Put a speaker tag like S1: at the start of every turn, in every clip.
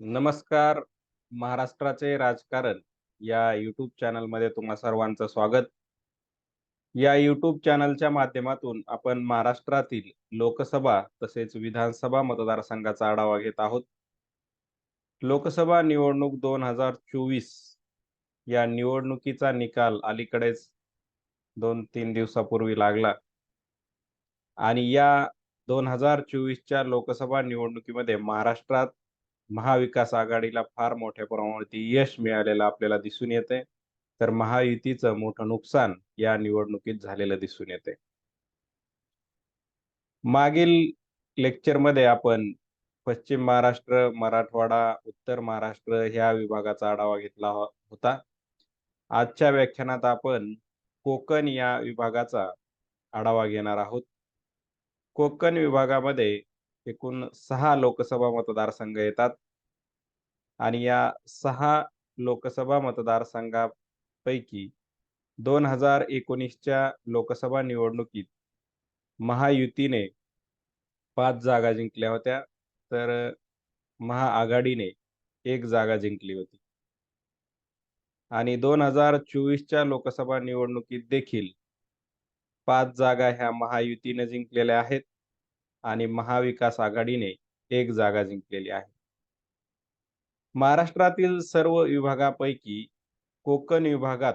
S1: नमस्कार महाराष्ट्राचे राजकारण या यूट्यूब चॅनलमध्ये तुम्हा सर्वांचं स्वागत. या यूट्यूब चॅनलच्या माध्यमातून आपण महाराष्ट्रातील लोकसभा तसेच विधानसभा मतदारसंघाचा आढावा घेत आहोत. लोकसभा निवडणूक दोन हजार चोवीस या निवडणुकीचा निकाल अलीकडेच दोन तीन दिवसापूर्वी लागला. आणि या दोन हजार चोवीसच्या लोकसभा निवडणुकीमध्ये महाराष्ट्रात महाविकास आघाडीला फार मोठ्या प्रमाणावरती यश मिळालेलं आपल्याला दिसून येते तर महायुतीचं मोठं नुकसान या निवडणुकीत झालेलं दिसून येते मागील लेक्चरमध्ये आपण पश्चिम महाराष्ट्र मराठवाडा उत्तर महाराष्ट्र ह्या विभागाचा आढावा घेतला हो-, होता. आजच्या व्याख्यानात आपण कोकण या विभागाचा आढावा घेणार आहोत. कोकण विभागामध्ये एकूण सहा लोकसभा मतदारसंघ येतात. आणि या सहा लोकसभा मतदारसंघापैकी दोन हजार एकोणीसच्या लोकसभा निवडणुकीत महायुतीने पाच जागा जिंकल्या होत्या. तर महाआघाडीने एक जागा जिंकली होती. आणि दोन हजार चोवीसच्या लोकसभा निवडणुकीत देखील पाच जागा ह्या महायुतीने जिंकलेल्या आहेत. आणि महाविकास आघाडीने एक जागा जिंकलेली आहे. महाराष्ट्रातील सर्व विभागापैकी कोकण विभागात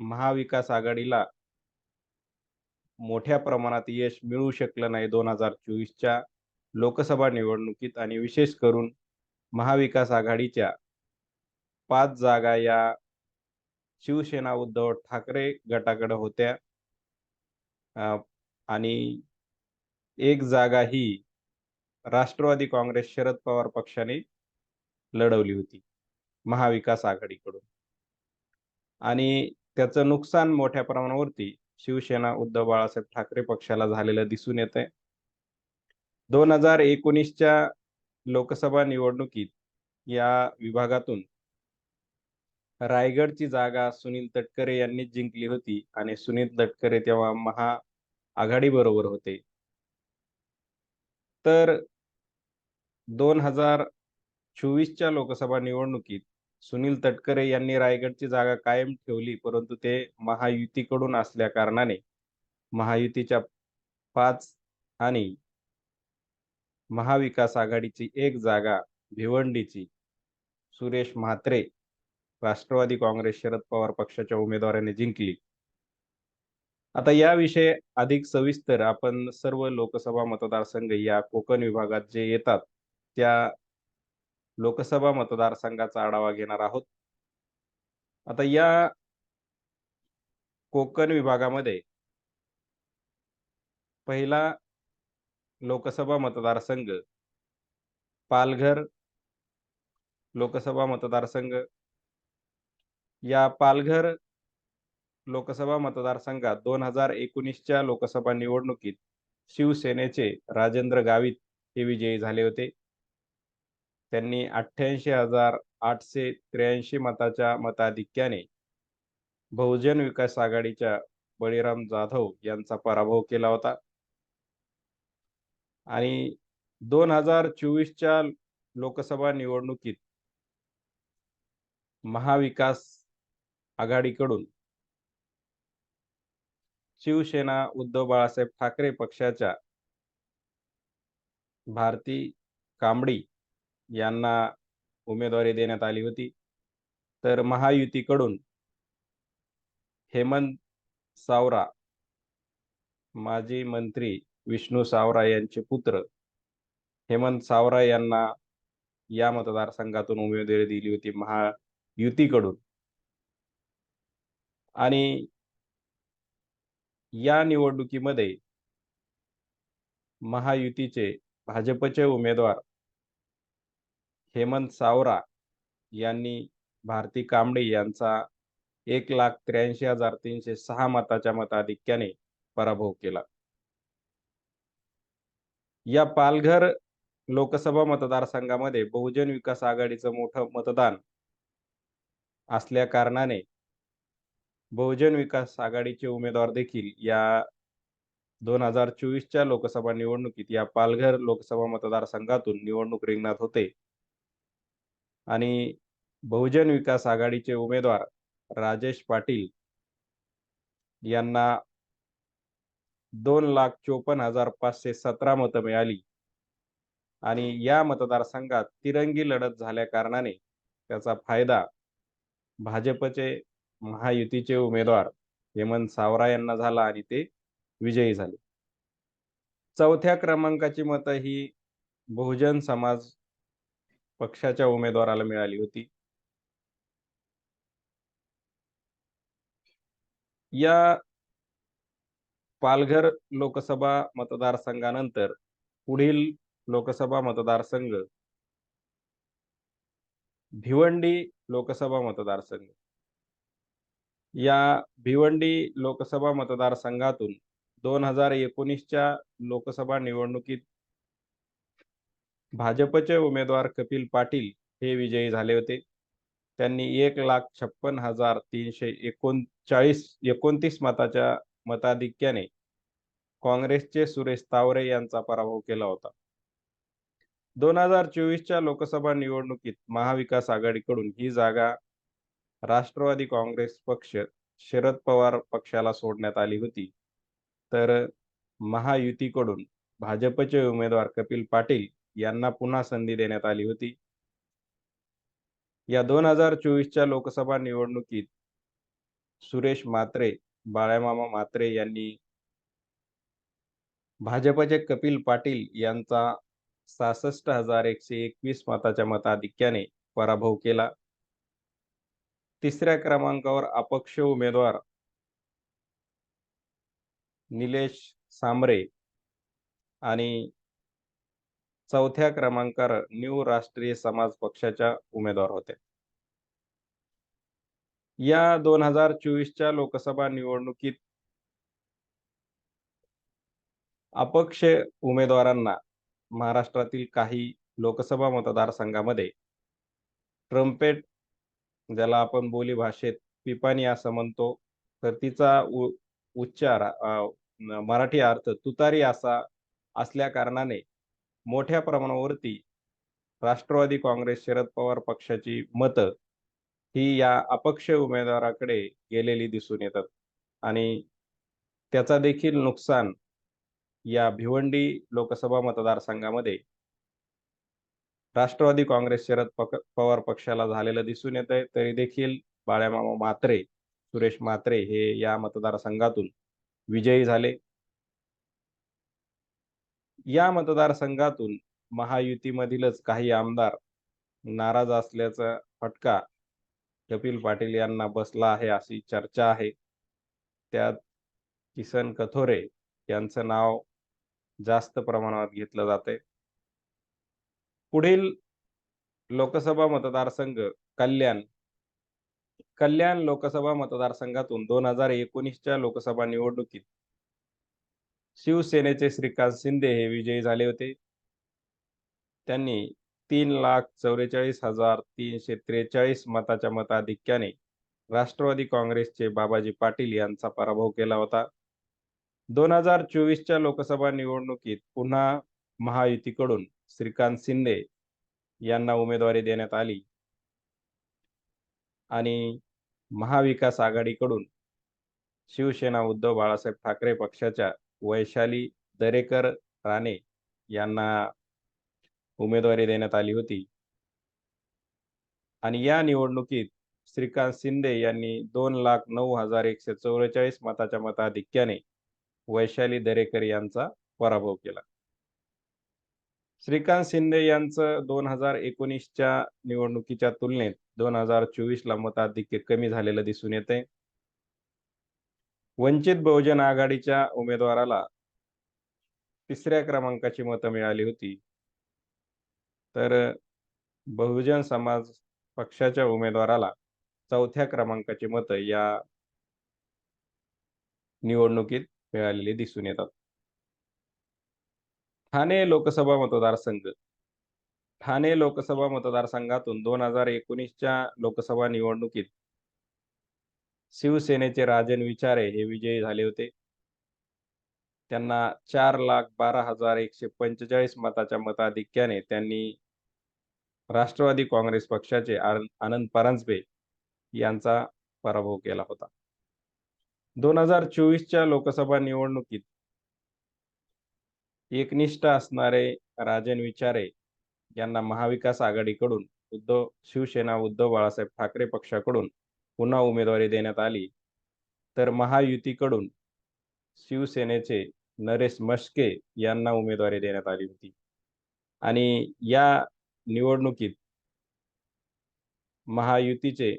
S1: महाविकास आघाडीला मोठ्या प्रमाणात यश मिळू शकलं नाही दोन हजार चोवीसच्या लोकसभा निवडणुकीत आणि विशेष करून महाविकास आघाडीच्या पाच जागा या शिवसेना उद्धव ठाकरे गटाकडे होत्या. आणि एक जागा ही राष्ट्रवादी काँग्रेस शरद पवार पक्षाने लढवली होती महाविकास आघाडीकडून. आणि त्याचं नुकसान मोठ्या प्रमाणावरती शिवसेना उद्धव बाळासाहेब ठाकरे पक्षाला झालेलं दिसून येत आहे दोन हजार एकोणीसच्या लोकसभा निवडणुकीत या विभागातून रायगडची जागा सुनील तटकरे यांनी जिंकली होती आणि सुनील तटकरे तेव्हा महा आघाडी बरोबर होते. तर दोन हजार चोवीसच्या लोकसभा निवडणुकीत सुनील तटकरे यांनी रायगडची जागा कायम ठेवली परंतु ते महायुतीकडून असल्या कारणाने महायुतीच्या पाच आणि महाविकास आघाडीची एक जागा भिवंडीची सुरेश म्हात्रे राष्ट्रवादी काँग्रेस शरद पवार पक्षाच्या उमेदवाराने जिंकली. आता याविषयी अधिक सविस्तर आपण सर्व लोकसभा मतदारसंघ या कोकण विभागात जे येतात त्या लोकसभा मतदारसंघाचा आढावा घेणार आहोत. आता या कोकण विभागामध्ये पहिला लोकसभा मतदारसंघ पालघर लोकसभा मतदारसंघ. या पालघर लोकसभा मतदारसंघात दोन हजार एकोणीसच्या लोकसभा निवडणुकीत शिवसेनेचे राजेंद्र गावित हे विजयी झाले होते. त्यांनी अठ्ठ्याऐंशी हजार आठशे त्र्याऐंशी मताच्या मताधिक्याने बहुजन विकास आघाडीच्या बळीराम जाधव यांचा पराभव केला होता. आणि दोन हजार चोवीसच्या लोकसभा निवडणुकीत महाविकास आघाडीकडून शिवसेना उद्धव बाळासाहेब ठाकरे पक्षाच्या भारती कांबडी यांना उमेदवारी देण्यात आली होती. तर महायुतीकडून हेमंत सावरा माजी मंत्री विष्णू सावरा यांचे पुत्र हेमंत सावरा यांना या मतदारसंघातून उमेदवारी दिली होती महायुतीकडून. आणि या निवडणुकीमध्ये महायुतीचे भाजपचे उमेदवार हेमंत सावरा यांनी भारती कांबळे यांचा एक लाख त्र्याऐंशी हजार तीनशे सहा मताच्या मताधिक्याने पराभव केला. या पालघर लोकसभा मतदारसंघामध्ये बहुजन विकास आघाडीचं मोठं मतदान असल्या कारणाने बहुजन विकास आघाडीचे उमेदवार देखील या दोन हजार चोवीसच्या लोकसभा निवडणुकीत या पालघर लोकसभा मतदारसंघातून निवडणूक रिंगणात होते. आणि बहुजन विकास आघाडीचे उमेदवार राजेश पाटील यांना दोन लाख चोपन्न हजार पाचशे सतरा मतं मिळाली. आणि या मतदारसंघात तिरंगी लढत झाल्या कारणाने त्याचा फायदा भाजपचे महायुतीचे उमेदवार हेमंत सावरा यांना झाला आणि ते विजयी झाले. चौथ्या क्रमांकाची मतं ही बहुजन समाज पक्षाच्या उमेदवाराला मिळाली होती. या पालघर लोकसभा मतदारसंघानंतर पुढील लोकसभा मतदारसंघ भिवंडी लोकसभा मतदारसंघ. या भिवंडी लोकसभा मतदारसंघातून दोन हजार एकोणीसच्या लोकसभा निवडणुकीत भाजपचे उमेदवार कपिल पाटील हे विजयी झाले होते. त्यांनी एक लाख छप्पन हजार तीनशे एकोणचाळीस एकोणतीस मताच्या मताधिक्याने काँग्रेसचे सुरेश तावरे यांचा पराभव केला होता. दोन हजार चोवीसच्या लोकसभा निवडणुकीत महाविकास आघाडीकडून ही जागा राष्ट्रवादी काँग्रेस पक्ष शरद पवार पक्षाला सोडण्यात आली होती. तर महायुतीकडून भाजपचे उमेदवार कपिल पाटील यांना पुन्हा संधी देण्यात आली होती. या दोन हजार चोवीसच्या लोकसभा निवडणुकीत सुरेश मात्रे बाळ्यामामा मात्रे यांनी भाजपचे कपिल पाटील यांचा सहासष्ट हजार एकशे एकवीस मताच्या मताधिक्याने पराभव केला. तिसऱ्या क्रमांकावर अपक्ष उमेदवार निलेश सांबरे आणि चौथ्या क्रमांकावर न्यू राष्ट्रीय समाज पक्षाच्या उमेदवार होते. या दोन हजार चोवीसच्या लोकसभा निवडणुकीत अपक्ष उमेदवारांना महाराष्ट्रातील काही लोकसभा मतदारसंघामध्ये ट्रम्पेट ज्याला आपण बोली भाषेत पिपाणी असं म्हणतो तर तिचा उच्चार मराठी अर्थ तुतारी असा असल्या कारणाने मोठ्या प्रमाणावरती राष्ट्रवादी काँग्रेस शरद पवार पक्षाची मतं ही या अपक्ष उमेदवाराकडे गेलेली दिसून येतात. आणि त्याचा देखील नुकसान या भिवंडी लोकसभा मतदारसंघामध्ये राष्ट्रवादी काँग्रेस शरद पवार पक्षाला झालेलं दिसून येत आहे तरी देखील बाळ्यामामा मात्रे सुरेश मात्रे हे या मतदारसंघातून विजयी झाले. या मतदारसंघातून महायुतीमधीलच काही आमदार नाराज असल्याचा फटका कपिल पाटील यांना बसला आहे अशी चर्चा आहे. त्यात किसन कथोरे यांचं नाव जास्त प्रमाणात घेतलं जाते पुढील लोकसभा मतदारसंघ कल्याण. कल्याण लोकसभा मतदारसंघातून दोन हजार एकोणीसच्या लोकसभा निवडणुकीत शिवसेनेचे श्रीकांत शिंदे हे विजयी झाले होते. त्यांनी तीन लाख चौवेचाळीस हजार तीनशे त्रेचाळीस मताच्या मताधिक्याने राष्ट्रवादी काँग्रेसचे बाबाजी पाटील यांचा पराभव केला होता. दोन हजार चोवीसच्या लोकसभा निवडणुकीत पुन्हा महायुतीकडून श्रीकांत शिंदे यांना उमेदवारी देण्यात आली. आणि महाविकास आघाडीकडून शिवसेना उद्धव बाळासाहेब ठाकरे पक्षाच्या वैशाली दरेकर राणे यांना उमेदवारी देण्यात आली होती. आणि या निवडणुकीत श्रीकांत शिंदे यांनी दोन लाख नऊ हजार एकशे चौवेचाळीस मताच्या मताधिक्याने वैशाली दरेकर यांचा पराभव केला. श्रीकांत शिंदे यांचं दोन हजार एकोणीसच्या निवडणुकीच्या तुलनेत दोन हजार चोवीसला मताधिक्य कमी झालेलं दिसून येते वंचित बहुजन आघाडीच्या उमेदवाराला तिसऱ्या क्रमांकाची मतं मिळाली होती. तर बहुजन समाज पक्षाच्या उमेदवाराला चौथ्या क्रमांकाची मतं या निवडणुकीत मिळालेली दिसून येतात. ठाणे लोकसभा मतदारसंघ. ठाणे लोकसभा मतदारसंघातून दोन हजार एकोणीसच्या लोकसभा निवडणुकीत शिवसेनेचे राजन विचारे हे विजयी झाले होते. त्यांना चार लाख बारा हजार एकशे पंचेचाळीस मताच्या मताधिक्याने त्यांनी राष्ट्रवादी काँग्रेस पक्षाचे आनंद परांजपे यांचा पराभव केला होता. दोन हजार चोवीसच्या लोकसभा निवडणुकीत एकनिष्ठ असणारे राजन विचारे यांना महाविकास आघाडीकडून उद्धव शिवसेना उद्धव बाळासाहेब ठाकरे पक्षाकडून पुन्हा उमेदवारी देण्यात आली. तर महायुतीकडून शिवसेनेचे नरेश मस्के यांना उमेदवारी देण्यात आली होती. आणि या निवडणुकीत महायुतीचे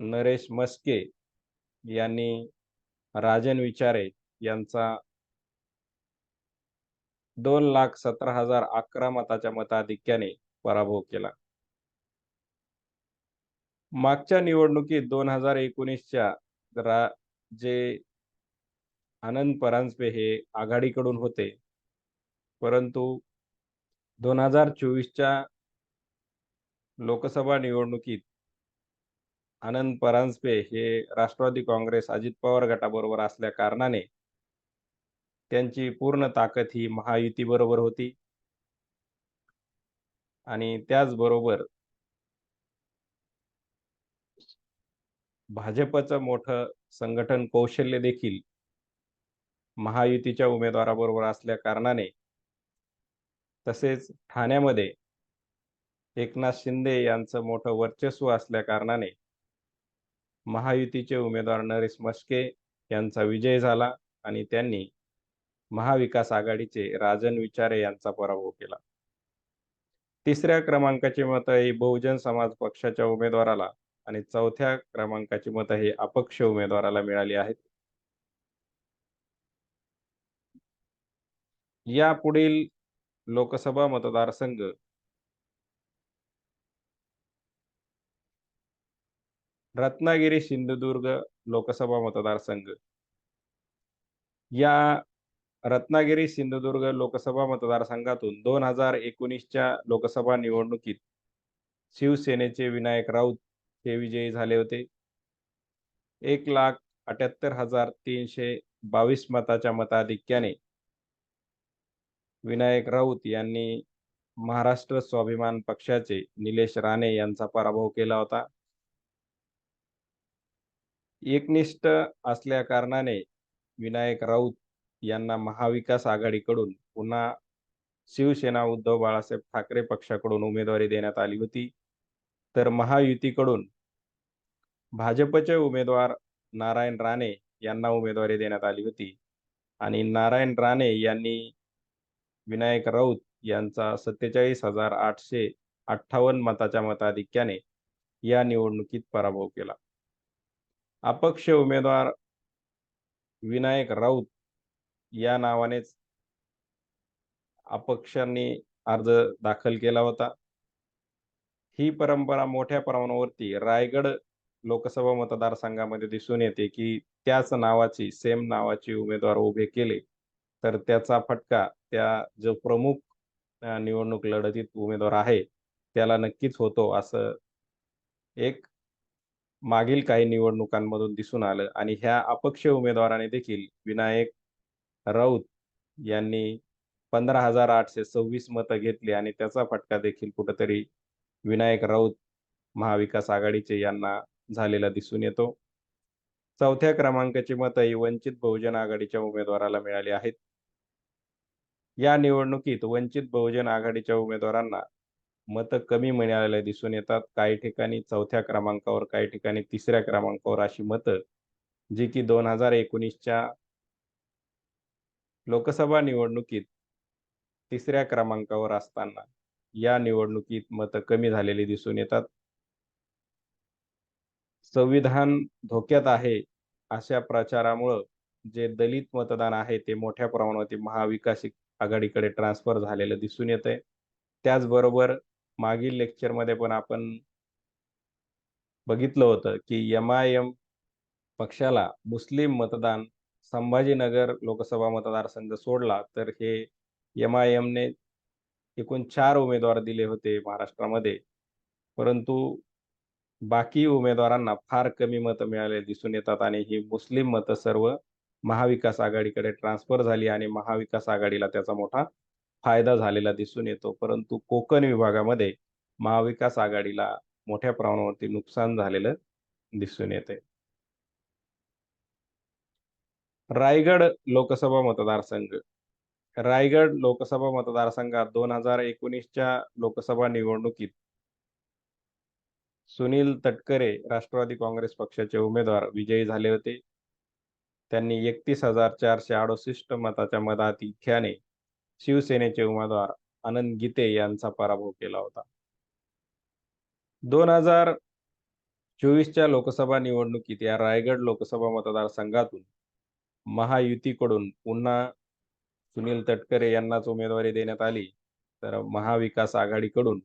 S1: नरेश मस्के यांनी राजन विचारे यांचा दोन लाख सतरा हजार अकरा मताच्या मताधिक्याने पराभव केला. मागच्या निवडणुकीत दोन हजार एकोणीसच्या रा जे आनंद परांजपे हे आघाडीकडून होते. परंतु दोन हजार चोवीसच्या लोकसभा निवडणुकीत आनंद परांजपे हे राष्ट्रवादी काँग्रेस अजित पवार गटाबरोबर असल्या कारणाने त्यांची पूर्ण ताकद ही महायुती बरोबर होती. आणि त्याचबरोबर भाजपचं मोठं संघटन कौशल्य देखील महायुतीच्या उमेदवाराबरोबर असल्या कारणाने तसेच ठाण्यामध्ये एकनाथ शिंदे यांचं मोठं वर्चस्व असल्या कारणाने महायुतीचे उमेदवार नरेश मस्के यांचा विजय झाला आणि त्यांनी महाविकास आघाडीचे राजन विचारे यांचा पराभव केला. तिसऱ्या क्रमांकाची मतं ही बहुजन समाज पक्षाच्या उमेदवाराला आणि चौथ्या क्रमांकाची मतं ही अपक्ष उमेदवाराला मिळाली आहेत. या पुढील लोकसभा मतदारसंघ रत्नागिरी सिंधुदुर्ग लोकसभा मतदारसंघ. या रत्नागिरी सिंधुदुर्ग लोकसभा मतदारसंघातून दोन हजार एकोणीसच्या लोकसभा निवडणुकीत शिवसेनेचे विनायक राऊत हे विजयी झाले होते. एक लाख अठ्याहत्तर हजार तीनशे बावीस मताच्या मताधिक्याने विनायक राऊत यांनी महाराष्ट्र स्वाभिमान पक्षाचे निलेश राणे यांचा पराभव केला होता. एकनिष्ठ असल्या कारणाने विनायक राऊत यांना महाविकास आघाडीकडून पुन्हा शिवसेना उद्धव बाळासाहेब ठाकरे पक्षाकडून उमेदवारी देण्यात आली होती. तर महायुतीकडून भाजपचे उमेदवार नारायण राणे यांना उमेदवारी देण्यात आली होती. आणि नारायण राणे यांनी विनायक राऊत यांचा सत्तेचाळीस हजार आठशे अठ्ठावन्न मताच्या मताधिक्याने या निवडणुकीत पराभव केला. अपक्ष उमेदवार विनायक राऊत या नावानेच अपक्षांनी अर्ज दाखल केला होता. ही परंपरा मोठ्या प्रमाणावरती रायगड लोकसभा मतदारसंघामध्ये दिसून येते की त्याच नावाची सेम नावाची उमेदवार उभे केले. तर त्याचा फटका त्या जो प्रमुख निवडणूक लढतीत उमेदवार आहे त्याला नक्कीच होतो असं एक मागील काही निवडणुकांमधून दिसून आलं. आणि ह्या अपक्ष उमेदवाराने देखील विनायक राऊत यांनी पंधरा हजार आठशे सव्वीस मतं घेतली आणि त्याचा फटका देखील कुठंतरी विनायक राऊत महाविकास आघाडीचे यांना झालेला दिसून येतो. चौथ्या क्रमांकाची मतं ही वंचित बहुजन आघाडीच्या उमेदवाराला मिळाली आहेत. या निवडणुकीत वंचित बहुजन आघाडीच्या उमेदवारांना मतं कमी मिळालेले दिसून येतात. काही ठिकाणी चौथ्या क्रमांकावर काही ठिकाणी तिसऱ्या क्रमांकावर अशी मतं जी की दोन हजार एकोणीसच्या लोकसभा निवडणुकीत तिसऱ्या क्रमांकावर असताना या निवडणुकीत मतं कमी झालेली दिसून येतात. संविधान धोक्यात आहे अशा प्रचारामुळं जे दलित मतदान आहे ते मोठ्या प्रमाणावरती महाविकास आघाडीकडे ट्रान्सफर झालेलं दिसून येत आहे त्याचबरोबर मागील लेक्चरमध्ये पण आपण बघितलं होतं की एम आय एम पक्षाला मुस्लिम मतदान संभाजीनगर लोकसभा मतदारसंघ सोडला तर हे एम आय एमने एकूण चार उमेदवार दिले होते महाराष्ट्रामध्ये. परंतु बाकी उमेदवारांना फार कमी मतं मिळाले दिसून येतात आणि ही मुस्लिम मतं सर्व महाविकास आघाडीकडे ट्रान्सफर झाली आणि महाविकास आघाडीला त्याचा मोठा फायदा झालेला दिसून येतो. परंतु कोकण विभागामध्ये महाविकास आघाडीला मोठ्या प्रमाणावरती नुकसान झालेलं दिसून येते. रायगड लोकसभा मतदारसंघ. रायगड लोकसभा मतदारसंघात दोन हजार एकोणीसच्या लोकसभा निवडणुकीत सुनील तटकरे राष्ट्रवादी काँग्रेस पक्षाचे उमेदवार विजयी झाले होते. त्यांनी एकतीस हजार चारशे अडुसष्ट मताच्या मताधिक्याने शिवसेनेचे उमेदवार आनंद गीते यांचा पराभव केला होता. दोन हजार चोवीसच्या लोकसभा निवडणुकीत या रायगड लोकसभा मतदारसंघातून महायुतीकडून पुन्हा सुनील तटकरे यांनाच उमेदवारी देण्यात आली तर महाविकास आघाडीकडून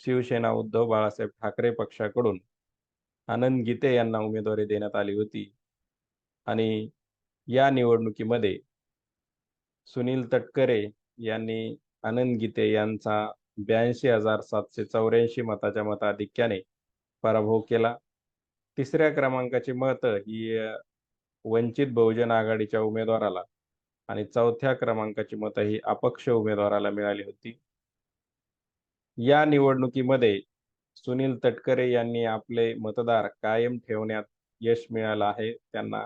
S1: शिवसेना उद्धव बाळासाहेब ठाकरे पक्षाकडून आनंद गीते यांना उमेदवारी देण्यात आली होती. आणि या निवडणुकीमध्ये सुनील तटकरे यांनी आनंद गीते यांचा ब्याऐंशी हजार सातशे चौऱ्याऐंशी मताच्या मताधिक्याने पराभव केला. तिसऱ्या क्रमांकाची मत ही वंचित बहुजन आघाडीच्या उमेदवाराला आणि चौथ्या क्रमांकाची मतं ही अपक्ष उमेदवाराला मिळाली होती. या निवडणुकीमध्ये सुनील तटकरे यांनी आपले मतदार कायम ठेवण्यात यश मिळालं आहे. त्यांना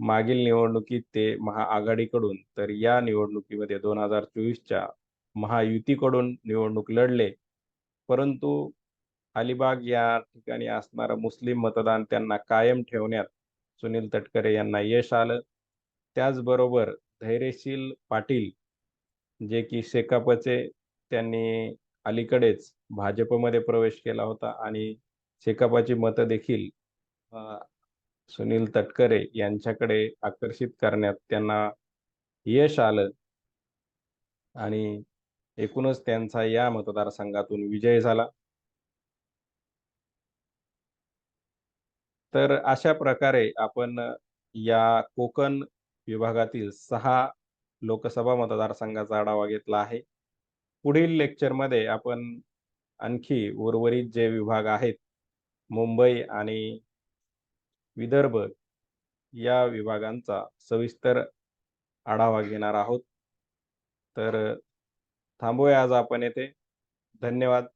S1: मागील निवडणुकीत ते महाआघाडीकडून तर या निवडणुकीमध्ये दोन हजार चोवीसच्या महायुतीकडून निवडणूक लढले. परंतु अलिबाग या ठिकाणी असणारं मुस्लिम मतदान त्यांना कायम ठेवण्यात सुनील तटकरे यांना यश आलं. त्याचबरोबर धैर्यशील पाटील जे की शेकापचे त्यांनी अलीकडेच भाजपमध्ये प्रवेश केला होता आणि शेकापाची मतं देखील सुनील तटकरे यांच्याकडे आकर्षित करण्यात त्यांना यश आलं. आणि एकूणच त्यांचा या मतदारसंघातून विजय झाला. तर अशा प्रकारे आपण या कोकण विभागातील सहा लोकसभा मतदारसंघाचा आढावा घेतला आहे. पुढील लेक्चरमध्ये आपण आणखी उर्वरित जे विभाग आहेत मुंबई आणि विदर्भ या विभागांचा सविस्तर आढावा घेणार आहोत. तर थांबूया आज आपण येथे. धन्यवाद.